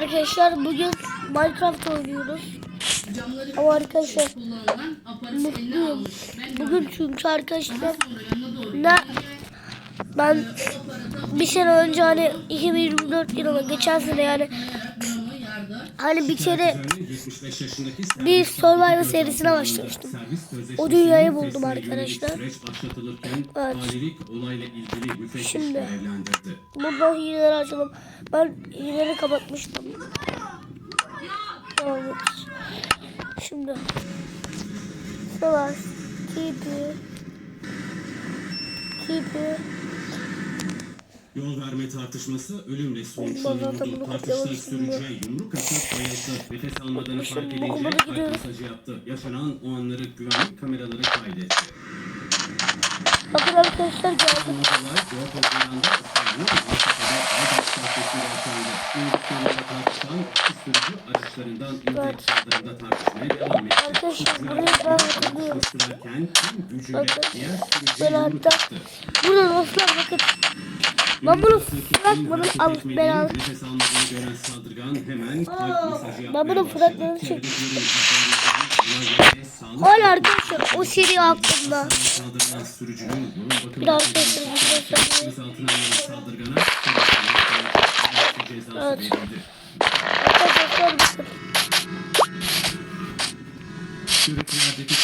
arkadaşlar bugün Minecraft oynuyoruz. Ama arkadaşlar mutluyum. Bugün çünkü arkadaşlar ne ben bir sene önce hani 2024 yılına geçen sene yani hani bir kere bir Survivor serisine başlamıştım. O dünyayı buldum arkadaşlar. Evet. Şimdi buradan hileleri açalım. Ben hileleri kapatmıştım. Evet. Şimdi Savaş Tipi Tipi Yol verme tartışması ölümle sonuçlanıyordu. kopyalamak sürücüye yumruk atıp bayıldı. Nefes almadığını Şimdi fark edince kalp masajı yaptı. Yaşanan o anları güvenlik kameraları kaydetti. Bakın arkadaşlar geldim. Olay 4 Haziran'da İstanbul Maltepe'de Aydaş Caddesi'nde yaşandı. İndiksiyonunda tartışan iki sürücü araçlarından indirip saldırında tartışmaya devam etti. Arkadaşlar, burayı ben hatırlıyorum. sürerken tüm gücüyle diğer sürücüye yumruk attı. Burada dostlar bakın. Ben bunu fragmanı al ben al. Nefes almadığını gören saldırgan hemen kalp masajı yapmaya Ben bunun başladı. fragmanını çek- Hala arkadaşlar o seri aklımda. Bir arkadaşlar Evet. Arkadaşlar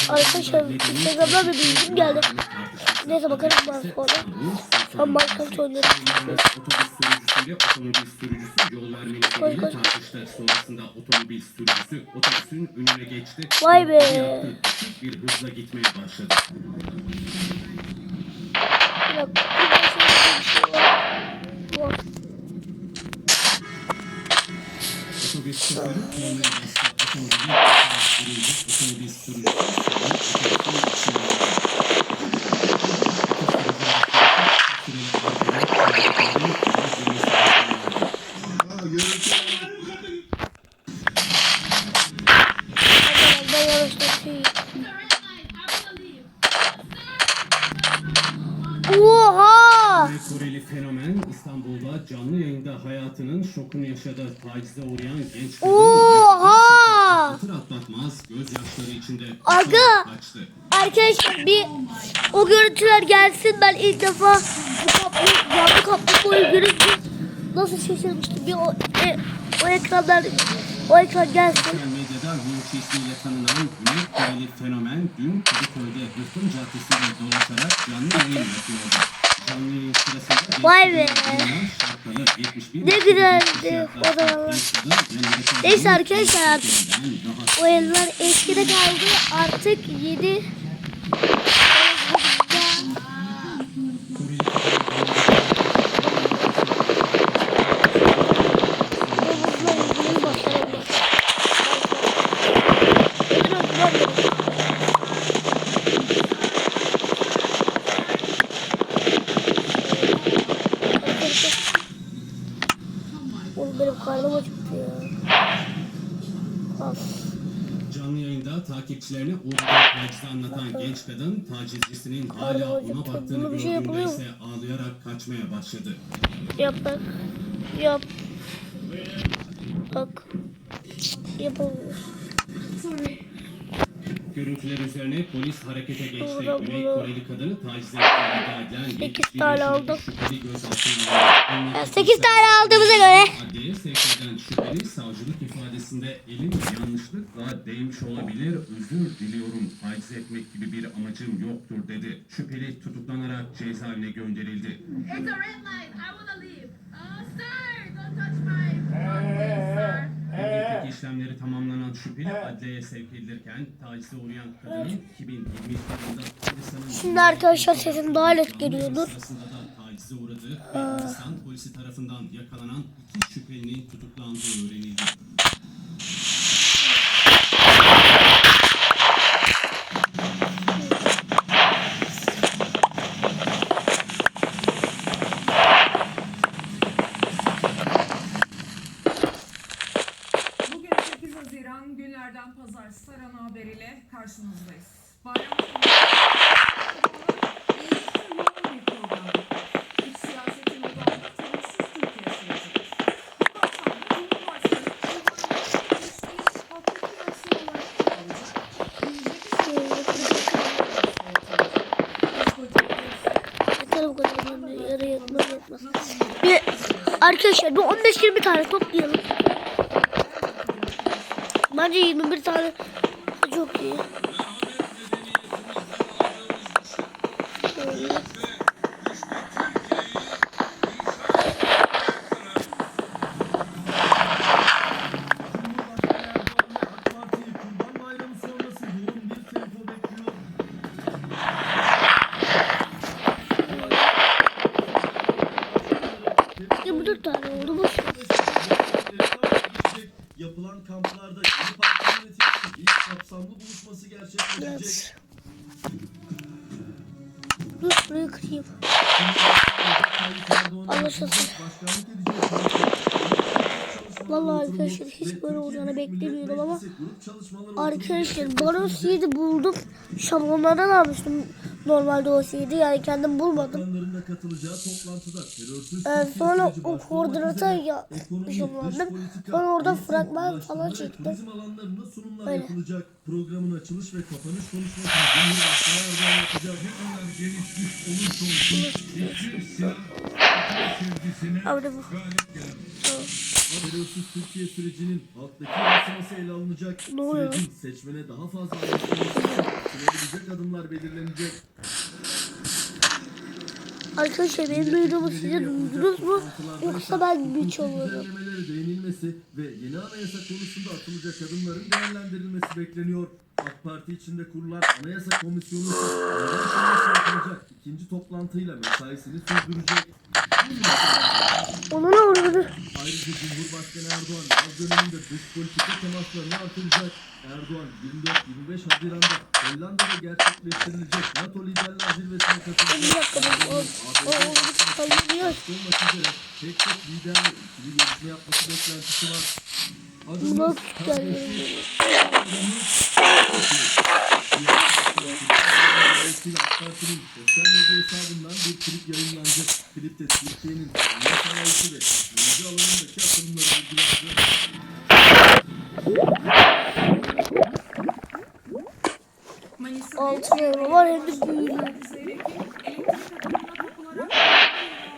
Arkadaşlar, nedeni Instagram'dan bir bildirim geldi. Neyse bakarım ben sonra. An Minecraft oynuyorum. Otobüs sürücüsüyle otomobil sürücüsü yol verme Koy, nedeniyle koy. tartıştı. Sonrasında otomobil sürücüsü otobüsün önüne geçti. Vay be. Bir hızla gitmeye başladı. Var. Otobüs sürücüsü Koreli fenomen İstanbul'da canlı yayında hayatının şokunu yaşadı. Tacize uğrayan genç kadın Oha! atır atlatmaz gözyaşları içinde Aga! Arkadaşlar bir o görüntüler gelsin. Ben ilk defa bu kaplı, yanlı kaplı boyu görünce nasıl şaşırmıştım. Bir o, e, o ekranlar o ekran gelsin. Medyada Yunus ismiyle tanınan Güney Koreli fenomen dün Kadıköy'de Hırtın Caddesi'nde dolaşarak canlı yayın yapıyordu. Canlı yayın sırasında Vay be. kadın bulunan şarkıları 71 Ne güzeldi o zamanlar. Neyse arkadaşlar. O eller eskide kaldı. Artık yeni takipçilerine uğradığı tacizi anlatan genç kadın tacizcisinin hala ona baktığını bir şey gördüğünde yapılıyor ise ağlayarak kaçmaya başladı. Yap bak. Yap. Bak. Yapamıyor. Görüntüler üzerine polis harekete geçti. Burada, Güney. Koreli kadını taciz ettiği iddia edilen Sekiz 71 tane aldım. Ya, sekiz tane aldığımıza göre. Adliyeye sevk eden şüpheli savcılık ifadesinde elin yanlışlıkla değmiş olabilir, özür diliyorum, taciz etmek gibi bir amacım yoktur dedi. Şüpheli tutuklanarak cezaevine gönderildi. It's a red light. I want to leave. Oh, sir, don't touch my sir. Emniyetteki işlemleri tamamlanan şüpheli adliyeye sevk edilirken tacize uğrayan kadının 2022 yılında Kırgızistan'ın Şimdi arkadaşlar sesim daha net geliyordur. sırasında da tacize uğradığı Kırgızistan polisi tarafından yakalanan iki şüphelinin tutuklandığı öğrenildi. Tamam yarı yatmaz yatmaz. Bir, arkadaşlar bir 15-20 tane toplayalım. Bence 21 tane çok iyi. Kapsamlı buluşması gerçekleşecek. Dur burayı kırayım. Anlaşılsın. Vallahi arkadaşlar hiç böyle olacağını beklemiyordum ama Arkadaşlar bana CD buldum. Şablonlardan almıştım. Normalde o CD yani kendim bulmadım. Bakanların da katılacağı toplantıda terörsüz Ee, sonra o koordinata ya- politika, Sonra orada fragman falan çektim. Turizm alanlarında sunumlar Öyle. yapılacak. Programın açılış ve kapanış konuşmasını Cumhurbaşkanı Erdoğan yapacak. kadar gelişmiş olursa olsun hiçbir silah sevgisine Abi bu. galip gelemez. Terörsüz Türkiye sürecinin halktaki yansıması ele alınacak. Ne oluyor? Sürecin seçmene daha fazla yansıması atılabilecek adımlar belirlenecek. Arkadaşlar benim duyduğumu size duydunuz mu? Yoksa ben mi çalıyorum? Değinilmesi ve yeni anayasa konusunda atılacak adımların değerlendirilmesi bekleniyor. AK Parti içinde kurulan Anayasa Komisyonu yapılacak ikinci toplantıyla mesaisini sürdürecek. Ona ne oluyor? Ayrıca Cumhurbaşkanı Erdoğan yaz döneminde dış politika temaslarını artıracak. Erdoğan 24-25 Haziran'da Hollanda'da gerçekleştirilecek NATO Liderler Zirvesi'ne Bir katılacak. kaybediyor. Başta olmak üzere pek çok liderle ikili görüşme yapması beklentisi var. Adımız Parti'nin sosyal medya hesabından bir klip yayınlanacak. Klipte Türkiye'nin dünya sanayisi ve teknoloji alanındaki atılımları vurgulandı. Altın elma var hem de büyülü. Hayatını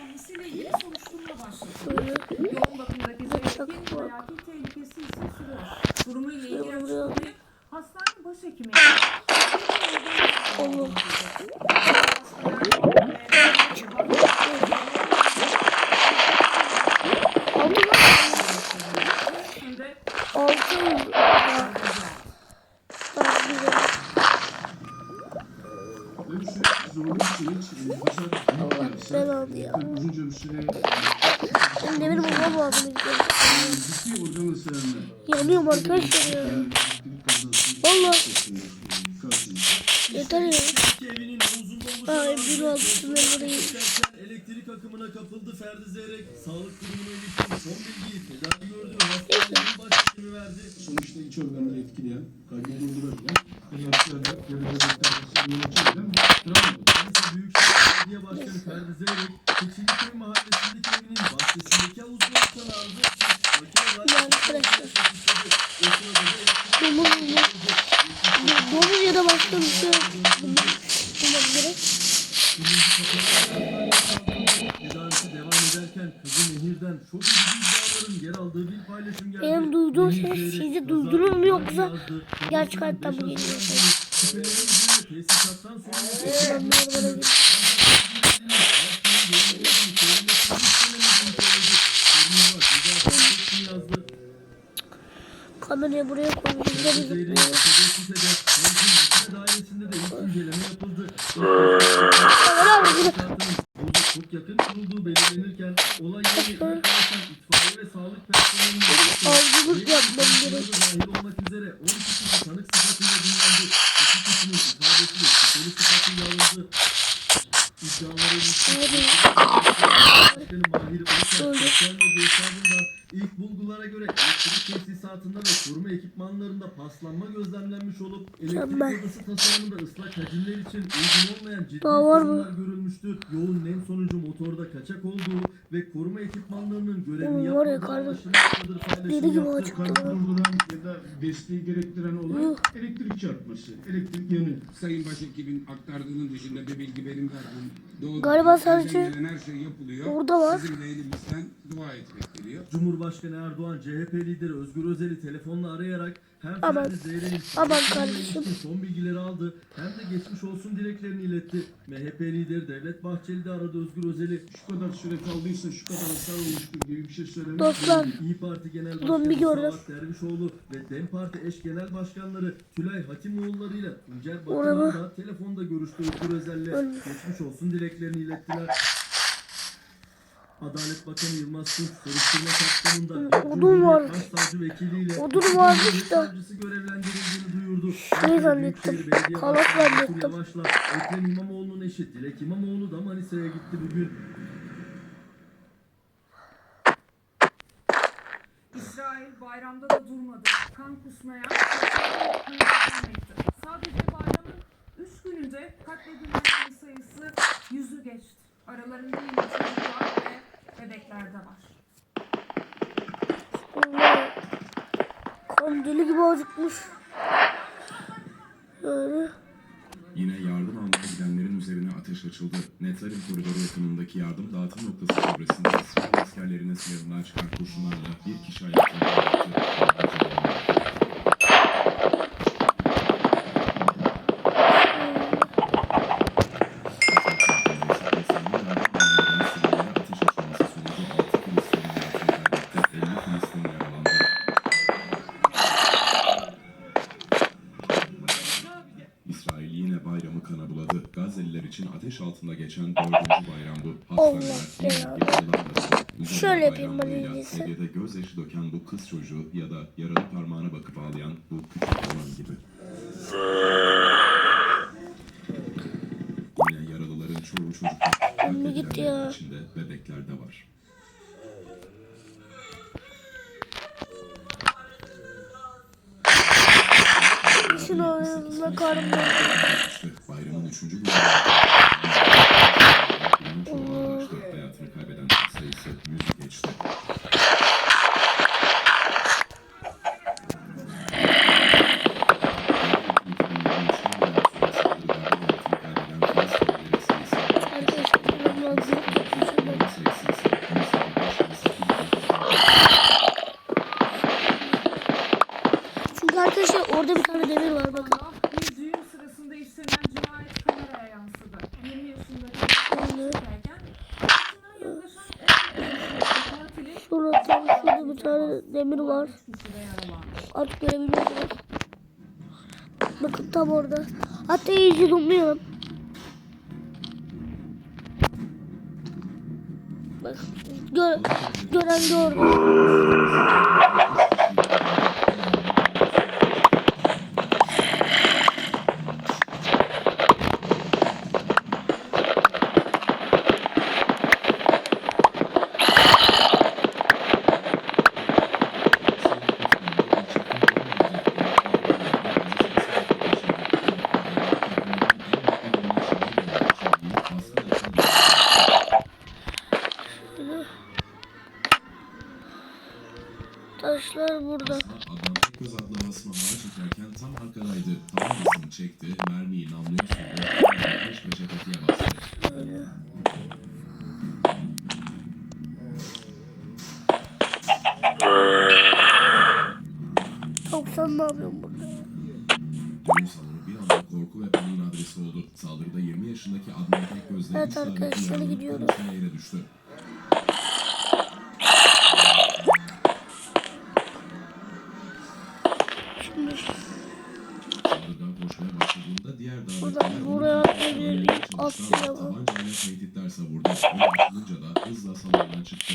almasıyla ilgili soruşturma başladı. Şöyle. Yoğun bakımdaki Zeyrek'in Çok bak. hayati tehlikesi ise sürüyor. Durumuyla ilgili Şuraya. açıklamayı hastane başhekimi Oğlum. Altın Üstünde Altın. Tamam güzel. Dönüşü zorlu bir süreç. e, Başar büyük Allah yarışlar. belanı ya. Uzunca bir süre Ben demir bulmam lazım. ilk önce. ciddi organ ısrarına. Yanıyorum arkadaşlar ya. Yani elektrik kazası Valla şeklinde, e, karşılaştık. yeter ya. İki evinin omuzunda oluşan Ay, arıza bir altı kontrol vereyim. ederken elektrik akımına kapıldı Ferdi Zeyrek. Sağlık durumuna ilişkin son bilgiyi tedavi gördüğü hastanenin başhekimi verdi. Sonuçta iç organları etkileyen, kalbi durdurabilen, inceleme yapıldı. Kamera var yine. Burada çok yakın kurulduğu belirlenirken olay yerine yaklaşan itfaiye ve sağlık personelinin Avcılık yapmam gerek. dahil olmak üzere 12 kişi sıfatıyla dinlendi. İki kişinin ifadesi de şüpheli sıfatıyla alındı. İddialara ilişkin Mahir Ulusoy sosyal medya hesabından ilk Bulgulara göre elektrik tesisatında ve koruma ekipmanlarında paslanma gözlemlenmiş olup elektrik odası tasarımında ıslak hacimler için uygun olmayan ciddi sorunlar görülmüştür. Yoğun nem sonucu motorda kaçak olduğu ve koruma ekipmanlarının görevini yapmadığı anlaşılmaktadır paylaşım gibi yaptı. acıktı Kalbi lan. durduran ya da desteği gerektiren olay Yuh. elektrik çarpması, elektrik yanı. Sayın Başhekim'in aktardığının dışında bir bilgi benim vermem. Doğru. Galiba sadece Düzenlenen her şey yapılıyor. orada var. Bizim de elimizden dua etmek geliyor. Cumhurbaşkanı Erdoğan CHP lideri Özgür Özel'i telefonla arayarak hem Aman. Aman kardeşim. son bilgileri aldı hem de geçmiş olsun dileklerini iletti. MHP lideri Devlet Bahçeli de aradı Özgür Özel'i. Şu kadar süre kaldıysa şu kadar hasar olmuştur gibi bir şey söylemek Dostlar İyi Parti Genel Başkanı. Savat Dervişoğlu ve DEM Parti eş genel başkanları Tülay Hakimoğulları ile Tuncer da telefonda görüştü Özgür Özel'le. Geçmiş olsun dileklerini ilettiler. Adalet Bakanı Yılmaz Tunç soruşturma kapsamında Odun var. Başsavcı vekiliyle Odun Cumhuriyet da. savcısı görevlendirildiğini duyurdu. Şey zannettim, kalas zannettim. Yavaş'la Ekrem İmamoğlu'nun eşi Dilek İmamoğlu da Manisa'ya gitti bugün. İsrail bayramda da durmadı. Kan kusmaya. Sadece bayramın 3 gününde katledilenlerin sayısı yüzü geçti. Aralarında yine çocuklar ve bebekler de var. Deli gibi acıkmış. Yani Yine yardım almaya gidenlerin üzerine ateş açıldı. Netzarim koridoru yakınındaki yardım dağıtım noktası çevresinde İsrail askerlerinin silahından çıkan kurşunlarla bir kişi hayatını kaybetti. Döken bu kız çocuğu ya da yaralı parmağına bakıp ağlayan bu küçük oğlan gibi. Yine yaralıların çoğu çocuklar. İçinde bebekler de var. düşün oyununda karnım bayramın üçüncü günü. Şurada tam şurada bir tane demir var. Artık görebiliyorsunuz. Bakın tam orada. Hatta iyice zoomlayalım. Bak. Gör, gören gördü. Şimdi koşmaya başladığında diğer Buradan davetliler buraya kurtarmaya bir çalıştılar. atlayalım. Tabancayla tehditler savurdu. Ve açılınca da hızla salondan çıktı.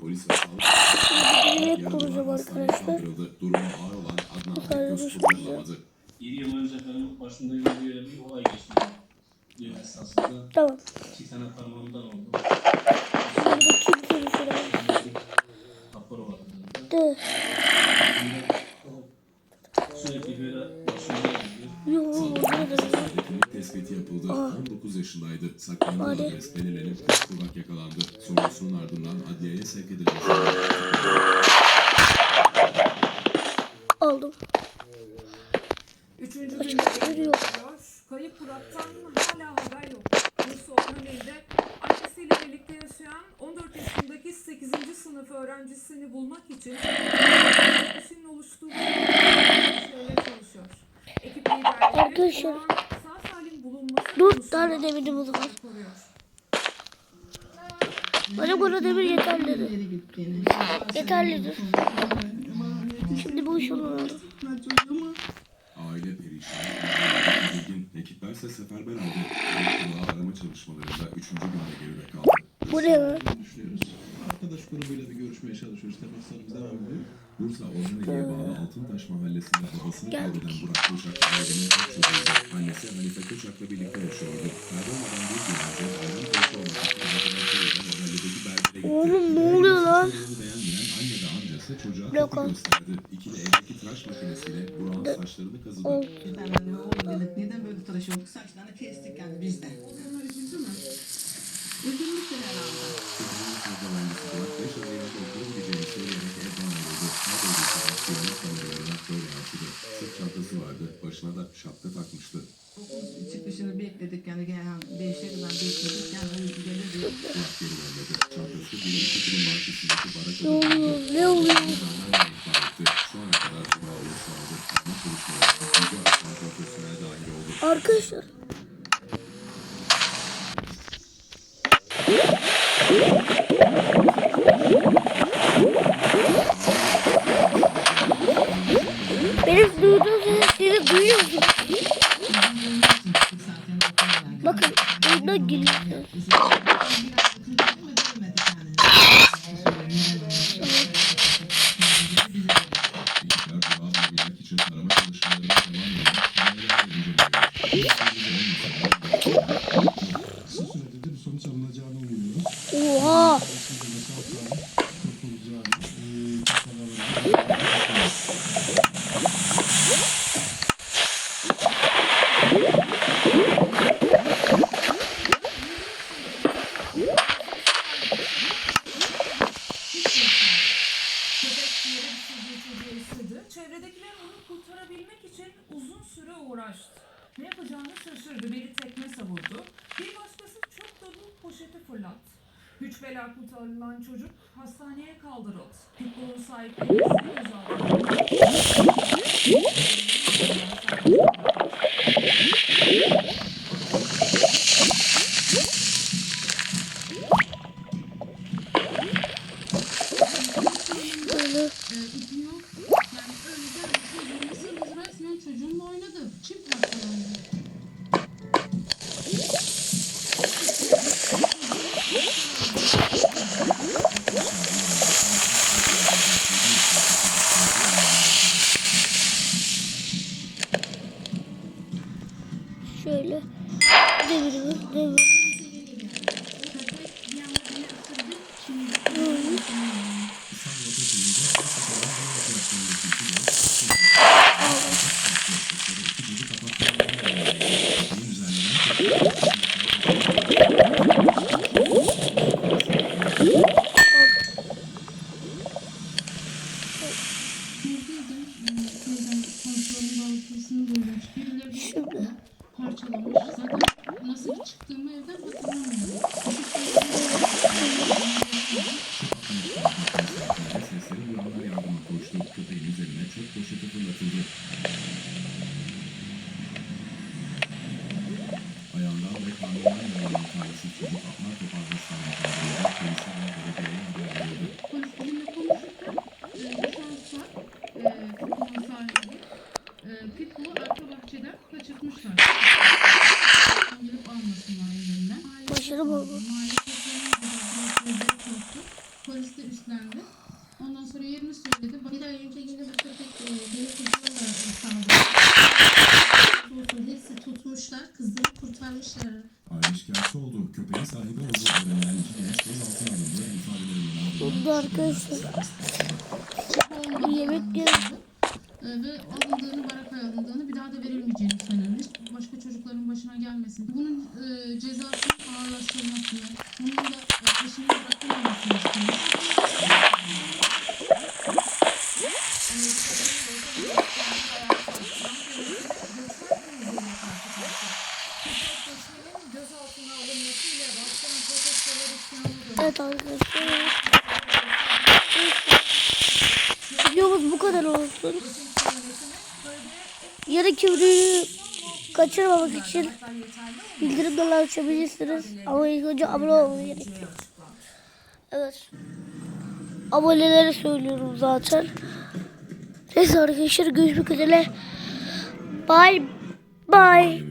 Polis ve sağlık kuracağım arkadaşlar. Durumu ağır olan Adnan düşmeyeceğim. kurtarılamadı. 7 yıl önce efendim başımda yürüyen bir olay geçti. yeni esasında Tamam. iki tane parmağımdan oldu. Şimdi bakayım seni şuraya. Rapor var. De. Sürekli böyle başımda geliyor. Yo, burada da. Tespiti yapıldı. 19 yaşındaydı. Saklanan adres belirlenip kız kulak yakalandı. Sorgusunun ardından adliyeye sevk edildi. Aldım. Üçüncü günde bir şey. Kayıp Burak'tan hala haber yok. Bursa Orhaneli'de annesiyle birlikte yaşayan 14 yaşındaki 8. sınıf öğrencisini bulmak için kişinin oluştuğu bulunması Dört tane demirimiz var. Bana bana demir yeterlidir. Yeterlidir. Şimdi bu iş olur. Aile perişan. Ekiplerse seferber aldı. Kulağı arama çalışmalarında 3. günde geride kaldı. Bu ne lan? Arkadaş grubuyla bir görüşmeye çalışıyoruz. Temaslarımız devam ediyor. Bursa Orhaneli'ye bağlı Altıntaş mahallesinde babasını kaybeden Burak Koçak ailenin tek çocuğuydu. Annesi Hanife Koçak'la birlikte yaşıyordu. Kaybolmadan bir gün önce bayram koçu olmak söyleden mahalledeki berbere gitti. Oğlum ne oluyor lan? Beğenmeyen anne ve amcası çocuğa tepki gösterdi. İkili evdeki tıraş makinesiyle Burak'ın saçlarını kazıdı. Ben de oğlum neden böyle tıraş olduk saçlarını kestik yani biz de. Oldu. like Başarı baba. Polis de üstlendi. Ondan sonra yerini söyledi. Bir ay önce yine bu köpek e, beni kızlarla saldı. Hepsi tutmuşlar. Kızları kurtarmışlar. Aile şikayetçi oldu. Köpeğin sahibi olduğu öğrenilen iki genç gözaltına şey alındı. İfadelerine alındı. Burada arkadaşlar. yapıyoruz. Yarı kübrüyü kaçırmamak için bildirimleri açabilirsiniz. Ama ilk önce abone olmanız gerekiyor. Evet. Abonelere söylüyorum zaten. Neyse arkadaşlar görüşmek üzere. Bye bye.